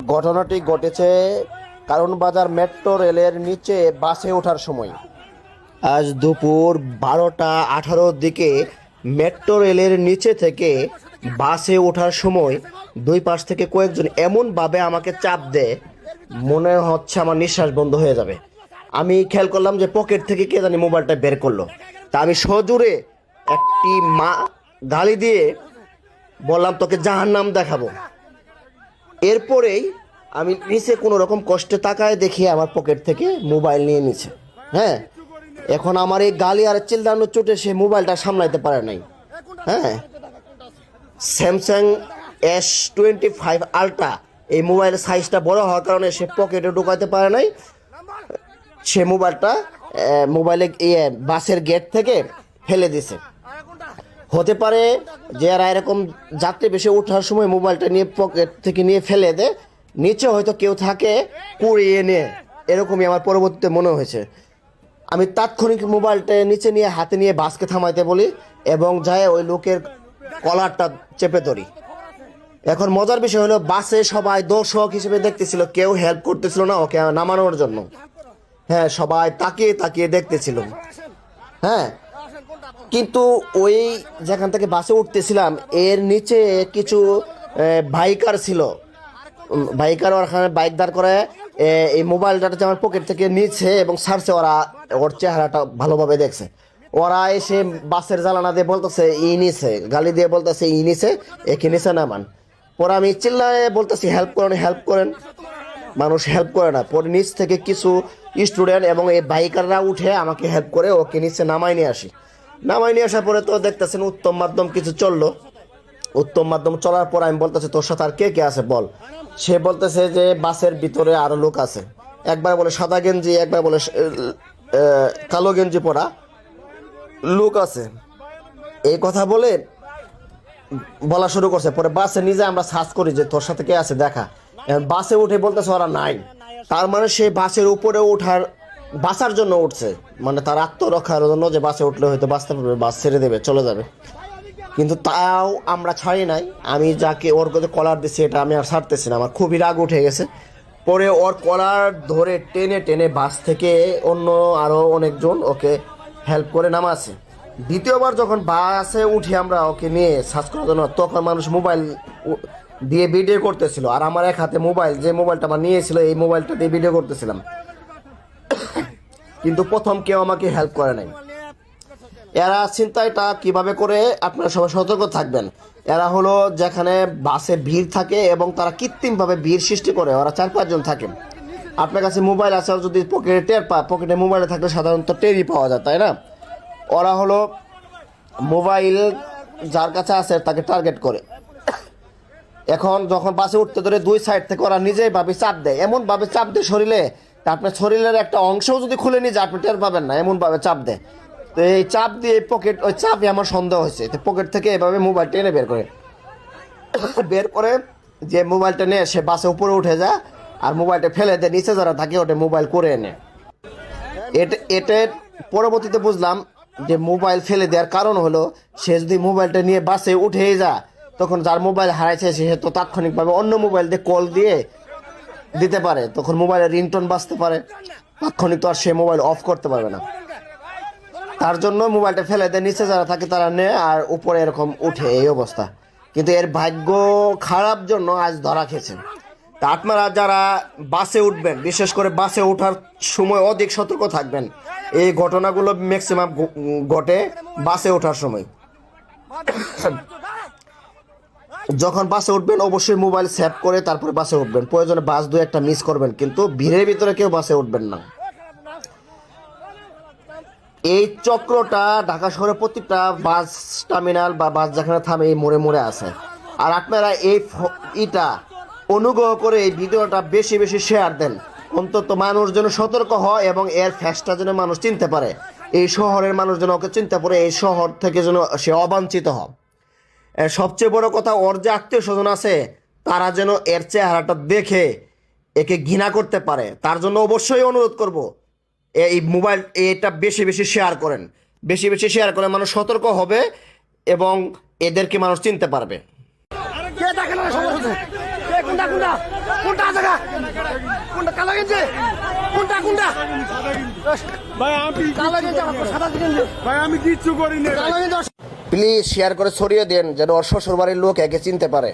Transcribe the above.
ঘটনাটি ঘটেছে কারণ বাজার মেট্রো রেলের নিচে বাসে ওঠার সময়। আজ দুপুর বারোটা আঠারোর দিকে মেট্রো রেলের নিচে থেকে বাসে ওঠার সময় দুই পাশ থেকে কয়েকজন এমনভাবে আমাকে চাপ দেয়, মনে হচ্ছে আমার নিঃশ্বাস বন্ধ হয়ে যাবে। আমি খেয়াল করলাম যে পকেট থেকে কে জানি মোবাইলটা বের করল। তা আমি সজোরে একটি মা গালি দিয়ে বললাম, তোকে জাহার নাম দেখাবো। এরপরেই আমি নিচে কোনো রকম কষ্টে তাকায় দেখি আমার পকেট থেকে মোবাইল নিয়ে নিছে। হ্যাঁ এখন আমার এই গালি আর চিল্লানোর চোটে সে মোবাইলটা সামলাইতে পারে নাই। হ্যাঁ Samsung S twenty five ultra এই মোবাইলের সাইজটা বড় হওয়ার কারণে সে পকেটে ঢোকাতে পারে নাই। সে মোবাইলটা মোবাইলে ইয়ে বাসের গেট থেকে ফেলে দিছে। হতে পারে যে এরা এরকম যাত্রী বেশি ওঠার সময় মোবাইলটা নিয়ে পকেট থেকে নিয়ে ফেলে দেয়, নিচে হয়তো কেউ থাকে, কুড়িয়ে নিয়ে এরকমই আমার পরবর্তীতে মনে হয়েছে। আমি তাৎক্ষণিক মোবাইলটা নিচে নিয়ে, হাতে নিয়ে বাসকে থামাইতে বলি এবং যায় ওই লোকের কলারটা চেপে ধরি। এখন মজার বিষয় হলো, বাসে সবাই দর্শক হিসেবে দেখতেছিল, কেউ হেল্প করতেছিল না ওকে নামানোর জন্য। হ্যাঁ সবাই তাকিয়ে তাকিয়ে দেখতেছিল হ্যাঁ কিন্তু ওই যেখান থেকে বাসে উঠতেছিলাম, এর নিচে কিছু বাইকার ছিল। বাইকার ওখানে বাইক দাঁড় করে এই মোবাইলটা আমার পকেট থেকে নিচ্ছে এবং ছাড়ছে ওরা, ওর চেহারাটা ভালোভাবে দেখছে। ওরা এসে বাসের জ্বালানা দিয়ে বলতেছে, ই নিছে। গালি দিয়ে বলতেছে, ই নিছে, একে নিছে নামান পরে আমি চিল্লায় বলতেছি, হেল্প করেন হেল্প করেন। মানুষ হেল্প করে না। পরে নিচ থেকে কিছু স্টুডেন্ট এবং এই বাইকাররা উঠে আমাকে হেল্প করে ওকে নিচে নামাই নিয়ে আসি। নামাই নিয়ে আসার পরে তো দেখতেছেন উত্তম মাধ্যম কিছু চলল। উত্তম মাধ্যম চলার পর আমি বলতেছি, তোর সাথে আর কে কে আছে বল? সে বলতেছে যে, বাসের ভিতরে আরও লোক আছে। একবার বলে, সাদা গেঞ্জি, একবার বলে কালো গেঞ্জি পরা লোক আছে। এই কথা বলে বলা শুরু করছে। পরে বাসে নিজে আমরা সার্চ করি যে, তোর সাথে কে আছে? দেখা। বাসে উঠে বলতেছে ওরা নাই। তার মানে সে বাসের উপরে ওঠার বাসার জন্য উঠছে। মানে তার আত্মরক্ষার জন্য যে বাসে উঠলে হয়তো বাঁচতে পারবে, বাস ছেড়ে দেবে, চলে যাবে। কিন্তু তাও আমরা ছাড়ি নাই। আমি যাকে ওর কাছে কলার দিচ্ছি এটা আমি আর ছাড়তেছি না। আমার খুবই রাগ উঠে গেছে। পরে ওর কলার ধরে টেনে টেনে বাস থেকে অন্য আরও অনেকজন ওকে হেল্প করে নামাছে দ্বিতীয়বার যখন বাসে উঠি আমরা ওকে নিয়ে সার্চ করার জন্য, তখন মানুষ মোবাইল দিয়ে ভিডিও করতেছিল। আর আমার এক হাতে মোবাইল যে মোবাইলটা আমার নিয়েছিল, এই মোবাইলটা দিয়ে ভিডিও করতেছিলাম। কিন্তু প্রথম কেউ আমাকে হেল্প করে নাই। এরা চিন্তাটা কীভাবে করে আপনারা সবাই সতর্ক থাকবেন। এরা হলো যেখানে বাসে ভিড় থাকে এবং তারা কৃত্রিমভাবে ভিড় সৃষ্টি করে। ওরা চার পাঁচজন থাকে। আপনার কাছে মোবাইল আছে যদি পকেটে টের পা পকেটে মোবাইলে থাকলে সাধারণত টেরই পাওয়া যায়, তাই না? ওরা হলো মোবাইল যার কাছে আছে তাকে টার্গেট করে। এখন যখন বাসে উঠতে ধরে দুই সাইড থেকে ওরা নিজেই ভাবে চাপ দেয়। এমন ভাবে চাপ দেয় শরীরে আপনার শরীরের একটা অংশও যদি খুলে নিয়ে যায়, আপনি টের পাবেন না, এমন ভাবে চাপ দেয়। তো এই চাপ দিয়ে পকেট ওই চাপে আমার সন্দেহ হয়েছে। তো পকেট থেকে এভাবে মোবাইল টেনে বের করে। বের করে যে মোবাইলটা নিয়ে, সে বাসে উপরে উঠে যায় আর মোবাইলটা ফেলে দেয়, নিচে যারা থাকে ওটা মোবাইল করে এনে। এটা এটা পরবর্তীতে বুঝলাম যে মোবাইল ফেলে দেওয়ার কারণ হলো, সে যদি মোবাইলটা নিয়ে বাসে উঠেই যায় তখন যার মোবাইল হারাইছে, সে তো তাৎক্ষণিকভাবে অন্য মোবাইল দিয়ে কল দিয়ে দিতে পারে। তখন মোবাইলের রিংটোন বাঁচতে পারে। তাৎক্ষণিক তো আর সে মোবাইল অফ করতে পারবে না। তার জন্য মোবাইলটা ফেলে দেয়। নিচে যারা থাকে তারা নেয় আর উপরে এরকম উঠে। এই অবস্থা। কিন্তু এর ভাগ্য খারাপ জন্য আজ ধরা খেয়েছে তা আপনারা যারা বাসে উঠবেন, বিশেষ করে বাসে ওঠার সময় অধিক সতর্ক থাকবেন। এই ঘটনাগুলো ম্যাক্সিমাম ঘটে বাসে ওঠার সময়। যখন বাসে উঠবেন, অবশ্যই মোবাইল সেভ করে তারপরে বাসে উঠবেন। প্রয়োজনে বাস দু একটা মিস করবেন, কিন্তু ভিড়ের ভিতরে কেউ বাসে উঠবেন না। এই চক্রটা ঢাকা শহরের প্রতিটা বাস টার্মিনাল বা বাস যেখানে থামে, এই মোড়ে মোড়ে আছে। আর আপনারা এই ইটা অনুগ্রহ করে এই ভিডিওটা বেশি বেশি শেয়ার দেন। অন্তত মানুষ যেন সতর্ক হয় এবং এর ফ্যাসটা যেন মানুষ চিনতে পারে। এই শহরের মানুষ যেন ওকে চিনতে পারে, এই শহর থেকে যেন সে অবাঞ্ছিত হয়। সবচেয়ে বড় কথা ওর যে আত্মীয় স্বজন আছে তারা যেন এর চেহারাটা দেখে একে ঘৃণা করতে পারে। তার জন্য অবশ্যই অনুরোধ করব এই মোবাইল এটা বেশি বেশি শেয়ার করেন। বেশি বেশি শেয়ার করলে মানুষ সতর্ক হবে এবং এদেরকে মানুষ চিনতে পারবে। কে দেখে না সমস্যা কে কোনটা কোনটা কোনটা জায়গা কোনটা কালো গেঞ্জি। কোনটা কোনটা ভাই আমি কিচ্ছু করি না কালো গেঞ্জি প্লিজ শেয়ার করে ছড়িয়ে দেন যেন ওর শ্বশুর বাড়ির লোক একে চিনতে পারে।